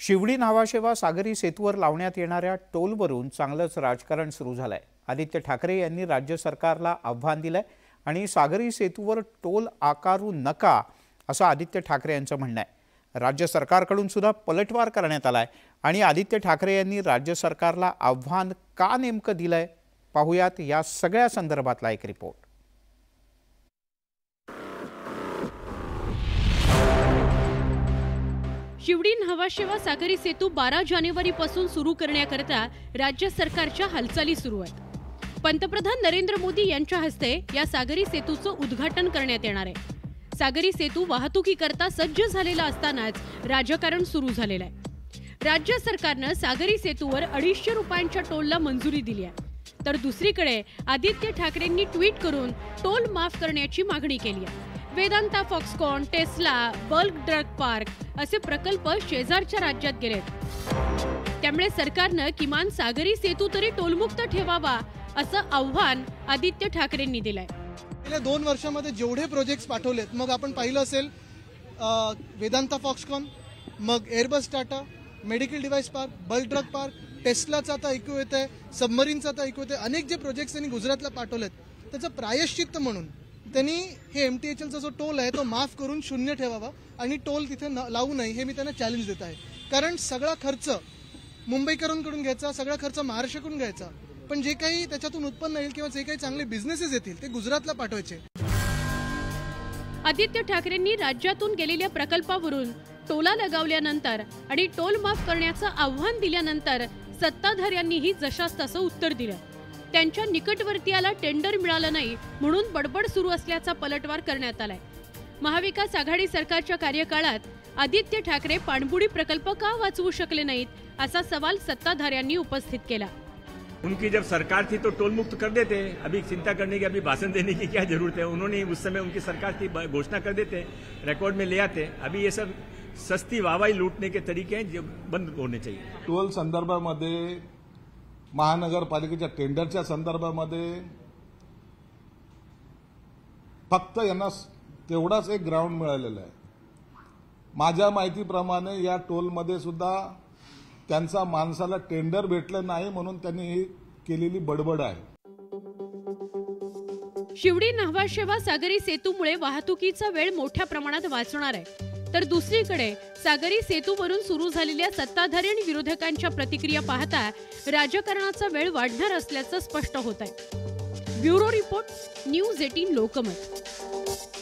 शिवडी नावाशेवा सागरी सेतूवर लावण्यात येणाऱ्या टोलवरून चांगलंच राजकारण सुरू झालं आहे आदित्य ठाकरे यांनी राज्य सरकारला आव्हान दिलं आहे आणि सागरी सेतूवर टोल आकारू नका असं आदित्य ठाकरे यांचं म्हणणं आहे. राज्य सरकारकडून सुद्धा पलटवार करण्यात आला आहे आणि आदित्य ठाकरे यांनी राज्य सरकारला आव्हान का नेमकं दिलं आहे पाहुयात या सगळ्या संदर्भातला एक रिपोर्ट शिवडी न्हावाशेवा सागरी सेतू बारा जानेवारी पासून सुरू करण्याकरता राज्य सरकारच्या हालचाली सुरू आहेत. पंतप्रधान नरेंद्र मोदी यांच्या हस्ते या सागरी सेतूचं उद्घाटन करण्यात येणार आहे. सागरी सेतू वाहतुकीकरता सज्ज झालेला असतानाच राजकारण सुरू झालेलं आहे. राज्य सरकारनं सागरी सेतूवर अडीचशे रुपयांच्या टोलला मंजुरी दिली आहे. तर दुसरीकडे आदित्य ठाकरेंनी ट्विट करून टोल माफ करण्याची मागणी केली आहे. Vedanta Foxconn Tesla bulk drug park असे प्रकल्प शेजारच्या राज्यात गेलेत त्यामुळे सरकारनं किमान सागरी सेतू तरी टोलमुक्त ठेवावा असं आव्हान आदित्य ठाकरेंनी दिलंय. गेल्या दोन वर्षामध्ये जेवढे प्रोजेक्ट्स पाठवलेत मग आपण पाहिलं असेल वेदांता फॉक्सकॉन मग Airbus Tata medical device park bulk drug park टेस्लाचा आता ऐकू येत आहे सबमरीनचा आता ऐकू येत आहे अनेक जे प्रोजेक्ट्स त्यांनी गुजरातला पाठवलेत त्याचं प्रायश्चित्त म्हणून त्यांनी हे एम टी एच एलचा जो टोल आहे तो माफ करून शून्य ठेवावा आणि टोल तिथे न- लावू नये हे मी त्यांना चॅलेंज देत आहे. कारण सगळा खर्च मुंबईकरांकडून घ्यायचा सगळा खर्च महाराष्ट्राकडून घ्यायचा. पण जे काही त्याच्यातून उत्पन्न येईल किंवा जे काही चांगले बिझनेसेस येतील ते गुजरातला पाठवायचे. आदित्य ठाकरेंनी राज्यातून गेलेल्या प्रकल्पावरून टोला लगावल्यानंतर आणि टोल माफ करण्याचं आव्हान दिल्यानंतर सत्ताधाऱ्यांनीही जशास तसं उत्तर दिलं. त्यांच्या निकटवर्तीयाला टेंडर मिळालं नाही म्हणून बडबड सुरू असल्याचा पलटवार करण्यात आलाय. महाविकास आघाडी सरकारच्या कार्यकाळात आदित्य ठाकरे पाणबुडी प्रकल्प का वाचवू शकले नाहीत असा सवाल सत्ताधाऱ्यांनी उपस्थित केला. उनकी जब सरकार थी तो टोल मुक्त कर देते अभी चिंता करने की अभी भाषण देने की क्या जरूरत है? उन्होंने उस समय उनकी सरकार थी घोषणा कर देते रिकॉर्ड में ले आते अभी ये सब सस्ती वाहवाही लूटने के तरीके हैं जो बंद होने चाहिए। टोल संदर्भामध्ये महानगरपालिकेच्या टेंडरच्या संदर्भामध्ये फक्त यांना तेवढाच एक ग्राउंड मिळालेला आहे. माझ्या माहितीप्रमाणे या टोलमध्ये सुद्धा त्यांचा माणसाला टेंडर भेटलं नाही म्हणून त्यांनी ही केलेली बडबड आहे. शिवडी न्हावाशेवा सागरी सेतूमुळे वाहतुकीचा वेळ मोठ्या प्रमाणात वाचणार आहे. तर दुसरीकडे सागरी सेतूवरून सुरू झालेल्या सत्ताधारी आणि विरोधकांच्या प्रतिक्रिया पाहता राजकारणाचा वेळ वाढणार असल्याचं स्पष्ट होत आहे bureau report news eighteen Lokmat.